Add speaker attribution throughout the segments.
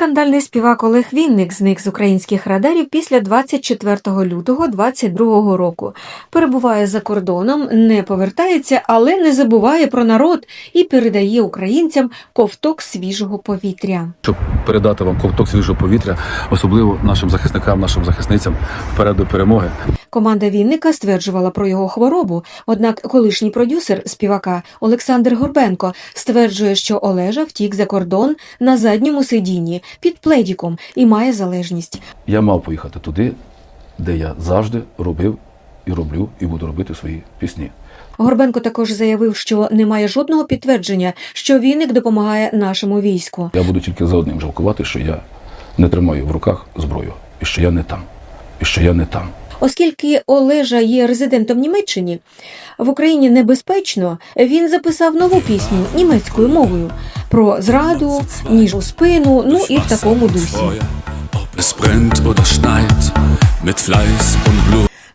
Speaker 1: Скандальний співак Олег Вінник зник з українських радарів після 24 лютого 22 року. Перебуває за кордоном, не повертається, але не забуває про народ і передає українцям ковток свіжого повітря.
Speaker 2: щоб передати вам ковток свіжого повітря, особливо нашим захисникам, нашим захисницям вперед до перемоги.
Speaker 1: Команда Вінника стверджувала про його хворобу. Однак колишній продюсер співака Олександр Горбенко стверджує, що Олежа втік за кордон на задньому сидінні під пледіком і має залежність.
Speaker 2: Я мав поїхати туди, де я завжди робив і роблю, і буду робити свої пісні.
Speaker 1: Горбенко також заявив, що немає жодного підтвердження, що Вінник допомагає нашому війську.
Speaker 2: Я буду тільки за одним жалкувати, що я не тримаю в руках зброю, і що я не там, і що я не там.
Speaker 1: Оскільки Олежа є резидентом Німеччині, в Україні небезпечно, він записав нову пісню німецькою мовою про зраду, ніж у спину, ну і в такому дусі.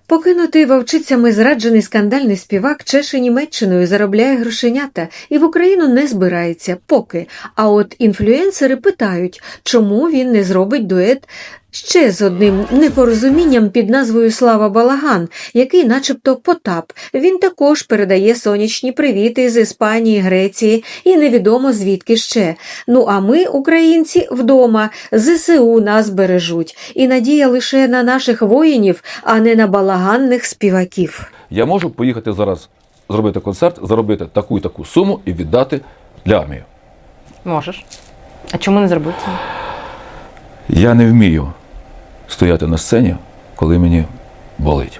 Speaker 1: Покинутий вовчицями зраджений скандальний співак чеше Німеччиною заробляє грошенята і в Україну не збирається поки. А от інфлюенсери питають, чому він не зробить дует ще з одним непорозумінням під назвою Слава Балаган, який, начебто, Потап. Він також передає сонячні привіти з Іспанії, Греції і невідомо звідки ще. Ну а ми, українці, вдома, ЗСУ нас бережуть. І надія лише на наших воїнів, а не на балаганних співаків.
Speaker 2: Я можу поїхати зараз зробити концерт, заробити таку і таку суму і віддати для армії.
Speaker 3: Можеш. А чому не зробити?
Speaker 2: Я не вмію стояти на сцені, коли мені болить.